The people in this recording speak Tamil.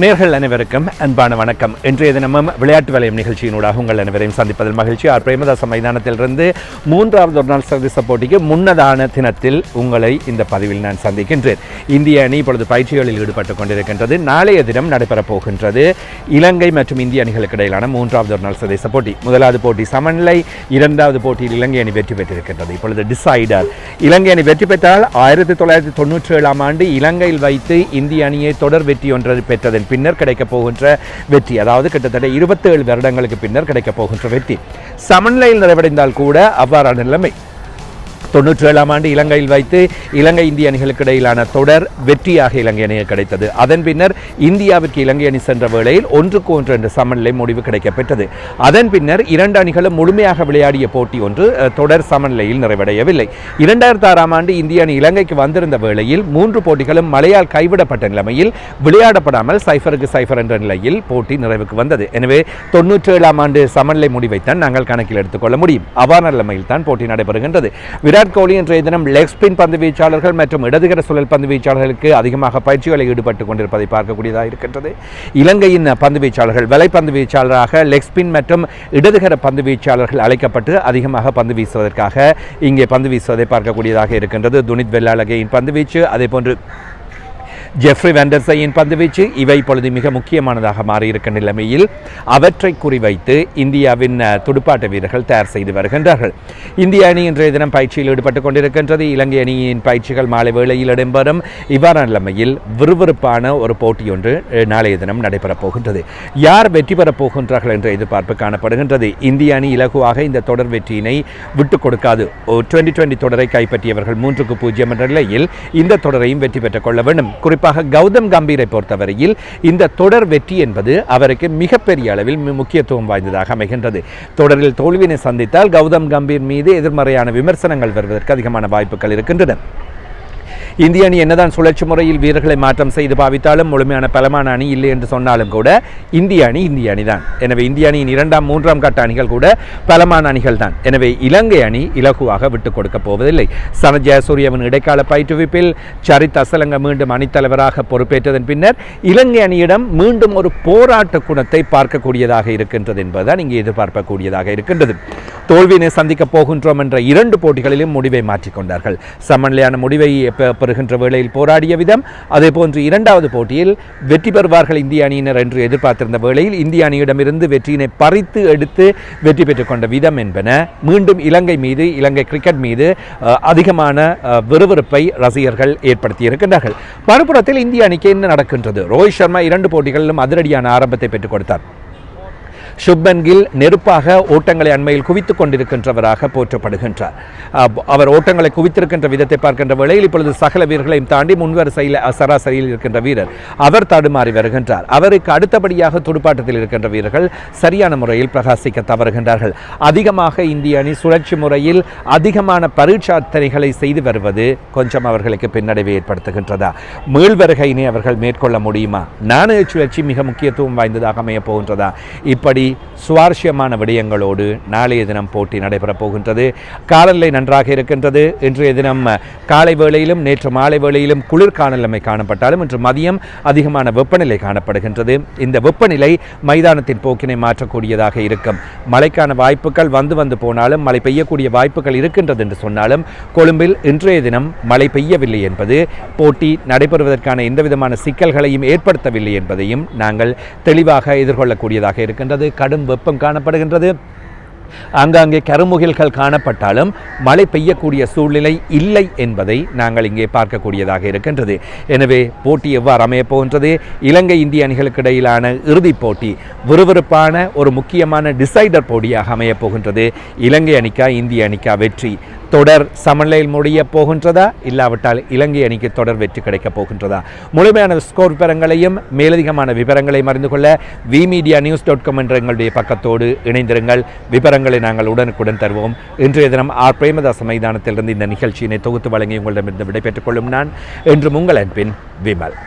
நேர்கள் அனைவருக்கும் அன்பான வணக்கம். இன்றைய தினமும் விளையாட்டு வலயம் நிகழ்ச்சியினூடாக உங்கள் அனைவரையும் சந்திப்பதில் மகிழ்ச்சி. ஆர். பிரேமதாச மைதானத்திலிருந்து மூன்றாவது ஒரு நாள் சர்வதேச போட்டிக்கு முன்னதான தினத்தில் உங்களை இந்த பதிவில் நான் சந்திக்கின்றேன். இந்திய அணி இப்பொழுது பயிற்சிகளில் ஈடுபட்டுக் கொண்டிருக்கின்றது. நாளைய தினம் நடைபெறப் போகின்றது இலங்கை மற்றும் இந்திய அணிகளுக்கு இடையிலான மூன்றாவது ஒரு நாள் சர்வதேச போட்டி முதலாவது போட்டி சமநிலை இரண்டாவது போட்டியில் இலங்கை அணி வெற்றி பெற்றிருக்கின்றது. இப்பொழுது டிசைடர். இலங்கை அணி வெற்றி பெற்றால் ஆயிரத்தி தொள்ளாயிரத்தி தொண்ணூற்றி ஏழாம் ஆண்டு இலங்கையில் வைத்து இந்திய அணியை தொடர் வெற்றி ஒன்றை பெற்றதன் பின்னர் கிடைக்கப் போகின்ற வெற்றி. அதாவது கிட்டத்தட்ட இருபத்தேழு வருடங்களுக்கு பின்னர் கிடைக்கப் போகின்ற வெற்றி. சமநிலையில் நிறைவடைந்தால் கூட அவ்வாறான நிலைமை. தொண்ணூற்றி ஏழாம் ஆண்டு இலங்கையில் வைத்து இலங்கை இந்திய அணிகளுக்கு இடையிலான தொடர் வெற்றியாக இலங்கை அணிக்கு கிடைத்தது. அதன் பின்னர் இந்தியாவிற்கு இலங்கை அணி சென்ற வேளையில் ஒன்றுக்கு ஒன்று என்ற சமநிலை முடிவு கிடைக்கப்பெற்றது. அதன் பின்னர் இரண்டு அணிகளும் முழுமையாக விளையாடிய போட்டி ஒன்று தொடர் சமநிலையில் நிறைவடையவில்லை. இரண்டாயிரத்தி ஆறாம் ஆண்டு இந்திய அணி இலங்கைக்கு வந்திருந்த வேளையில் மூன்று போட்டிகளும் மழையால் கைவிடப்பட்ட நிலைமையில் விளையாடப்படாமல் சைஃபருக்கு சைஃபர் என்ற நிலையில் போட்டி நிறைவுக்கு வந்தது. எனவே தொண்ணூற்றி ஏழாம் ஆண்டு சமநிலை முடிவைத்தான் நாங்கள் கணக்கில் எடுத்துக்கொள்ள முடியும். அவ்வாறான நிலைமையில் தான் போட்டி நடைபெறுகின்றது. விராட் கோலி இன்றைய தினம் லெக் ஸ்பின் பந்து வீச்சாளர்கள் மற்றும் இடதுகர சுழல் பந்து வீச்சாளர்களுக்கு அதிகமாக பயிற்சிகளை ஈடுபட்டுக் கொண்டிருப்பதை பார்க்கக்கூடியதாக இருக்கின்றது. இலங்கையின் பந்து வீச்சாளர்கள் வலைப்பந்து வீச்சாளராக லெக் ஸ்பின் மற்றும் இடதுகர பந்து வீச்சாளர்கள் அழைக்கப்பட்டு அதிகமாக பந்து வீசுவதற்காக இங்கே பந்து வீசுவதை பார்க்கக்கூடியதாக இருக்கின்றது. துனித் வெள்ளாளகையின் பந்து வீச்சு அதே போன்று ஜெஃப்ரி வெண்டர்சையின் பந்துவீச்சு இவை இப்பொழுது மிக முக்கியமானதாக மாறியிருக்க நிலைமையில் அவற்றை குறிவைத்து இந்தியாவின் துடுப்பாட்ட வீரர்கள் தயார் செய்து வருகின்றார்கள். இந்திய அணி இன்றைய தினம் பயிற்சியில் ஈடுபட்டுக் கொண்டிருக்கின்றது. இலங்கை அணியின் பயிற்சிகள் மாலை வேளையில் இடம்பெறும். இவ்வாறான நிலைமையில் விறுவிறுப்பான ஒரு போட்டி ஒன்று நாளைய தினம் நடைபெறப் போகின்றது. யார் வெற்றி பெறப் போகின்றார்கள் என்ற எதிர்பார்ப்பு காணப்படுகின்றது. இந்திய அணி இலகுவாக இந்த தொடர் வெற்றியினை விட்டுக் கொடுக்காது. டுவெண்டி டுவெண்டி தொடரை கைப்பற்றியவர்கள் மூன்றுக்கு பூஜ்ஜியம் என்ற நிலையில் இந்த தொடரையும் வெற்றி பெற்றுக் கொள்ள வேண்டும். குறிப்பாக கௌதம் கம்பீரை பொறுத்தவரையில் இந்த தொடர் வெற்றி என்பது அவருக்கு மிகப்பெரிய அளவில் முக்கியத்துவம் வாய்ந்ததாக அமைகின்றது. தொடரில் தோல்வியினை சந்தித்தால் கௌதம் கம்பீர் மீது எதிர்மறையான விமர்சனங்கள் வருவதற்கு அதிகமான வாய்ப்புகள் இருக்கின்றன. இந்திய அணி என்னதான் சுழற்சி முறையில் வீரர்களை மாற்றம் செய்து பாவித்தாலும் முழுமையான பலமான அணி இல்லை என்று சொன்னாலும் கூட இந்திய அணி இந்திய அணிதான். எனவே இந்திய அணியின் இரண்டாம் மூன்றாம் கட்ட அணிகள் கூட பலமான அணிகள் தான் எனவே இலங்கை அணி இலகுவாக விட்டுக் கொடுக்க போவதில்லை. சன ஜெயசூரியவின் இடைக்கால பயிற்றுவிப்பில் சரித் அசலங்க மீண்டும் அணித்தலைவராக பொறுப்பேற்றதன் பின்னர் இலங்கை அணியிடம் மீண்டும் ஒரு போராட்ட குணத்தை பார்க்கக்கூடியதாக இருக்கின்றது என்பதுதான் இங்கே எதிர்பார்க்கக்கூடியதாக இருக்கின்றது. தோல்வியினை சந்திக்கப் போகின்றோம் என்ற இரண்டு போட்டிகளிலும் முடிவை மாற்றிக்கொண்டார்கள் சமநிலையான முடிவை பெறுகின்ற வேளையில் போராடிய விதம் அதே போன்று இரண்டாவது போட்டியில் வெற்றி பெறுவார்கள் இந்திய அணியினர் என்று எதிர்பார்த்திருந்த வேளையில் இந்திய அணியிடமிருந்து வெற்றியினை பறித்து எடுத்து வெற்றி பெற்றுக்கொண்ட விதம் என்பன. மீண்டும் இலங்கை மீது இலங்கை கிரிக்கெட் மீது அதிகமான விறுவிறுப்பை ரசிகர்கள் ஏற்படுத்தி இருக்கின்றார்கள் மறுபுறத்தில் இந்திய அணிக்கு என்ன நடக்கின்றது? ரோஹித் சர்மா இரண்டு போட்டிகளிலும் அதிரடியான ஆரம்பத்தை பெற்றுக் கொடுத்தார். சுப்மன் கில் நெருப்பாக ஓட்டங்களை அண்மையில் குவித்துக் கொண்டிருக்கின்றவராக போற்றப்படுகின்றார். அவர் ஓட்டங்களை குவித்திருக்கின்ற விதத்தை பார்க்கின்ற வேளையில் இப்பொழுது சகல வீரர்களையும் தாண்டி முன்வரிசையில் சராசரியில் இருக்கின்ற வீரர் அவர் தடுமாறி வருகின்றார். அவருக்கு அடுத்தபடியாக துடுப்பாட்டத்தில் இருக்கின்ற வீரர்கள் சரியான முறையில் பிரகாசிக்க தவறுகின்றார்கள். அதிகமாக இந்திய அணி சுழற்சி முறையில் அதிகமான பரீட்சார்த்தனைகளை செய்து வருவது கொஞ்சம் அவர்களுக்கு பின்னடைவை ஏற்படுத்துகின்றதா? மீள்வருகையினை அவர்கள் மேற்கொள்ள முடியுமா? நாணய சுழற்சி மிக முக்கியத்துவம் வாய்ந்ததாக அமையப் போகின்றதா? இப்படி சுவாரஸ்யமான விடயங்களோடு நாளைய தினம் போட்டி நடைபெறப் போகின்றது. காலநிலை நன்றாக இருக்கின்றது. இன்றைய தினம் காலை வேளையிலும் நேற்று மாலை வேளையிலும் குளிர்கால நிலைமை காணப்பட்டாலும் இன்று மதியம் அதிகமான வெப்பநிலை காணப்படுகின்றது. இந்த வெப்பநிலை மைதானத்தின் போக்கினை மாற்றக்கூடியதாக இருக்கும். மழைக்கான வாய்ப்புகள் வந்து வந்து போனாலும் மழை பெய்யக்கூடிய வாய்ப்புகள் இருக்கின்றது என்று சொன்னாலும் கொழும்பில் இன்றைய தினம் மழை பெய்யவில்லை என்பது போட்டி நடைபெறுவதற்கான எந்தவிதமான சிக்கல்களையும் ஏற்படுத்தவில்லை என்பதையும் நாங்கள் தெளிவாக எதிர்கொள்ளக்கூடியதாக இருக்கின்றது. கடும் வெப்பம் காணப்படுகின்றது. ஆங்காங்கே கருமுகில்கள் காணப்பட்டாலும் மழை பெய்யக்கூடிய சூழ்நிலை இல்லை என்பதை நாங்கள் இங்கே பார்க்கக்கூடியதாக இருக்கின்றது. எனவே போட்டி எவ்வாறு அமையப் போகின்றது? இலங்கை இந்திய அணிகளுக்கு இடையிலான இறுதிப் போட்டி விறுவிறுப்பான ஒரு முக்கியமான டிசைடர் போட்டியாக அமையப் போகின்றது. இலங்கை அணிக்கா இந்திய அணிக்கா வெற்றி? தொடர் சமநிலையில் முடிய போகின்றதா? இல்லாவிட்டால் இலங்கை அணிக்கு தொடர் வெற்றி கிடைக்கப் போகின்றதா? முழுமையான ஸ்கோர் விவரங்களையும் மேலதிகமான விவரங்களையும் அறிந்து கொள்ள V media news dot com என்ற எங்களுடைய பக்கத்தோடு இணைந்திருங்கள். விவரங்களை நாங்கள் உடனுக்குடன் தருவோம். இன்றைய தினம் ஆர் பிரேமதாச மைதானத்திலிருந்து இந்த நிகழ்ச்சியினை தொகுத்து வழங்கி உங்களிடமிருந்து விடைபெற்றுக் கொள்ளும் நான் என்றும் உங்கள் அன்பின் விமல்.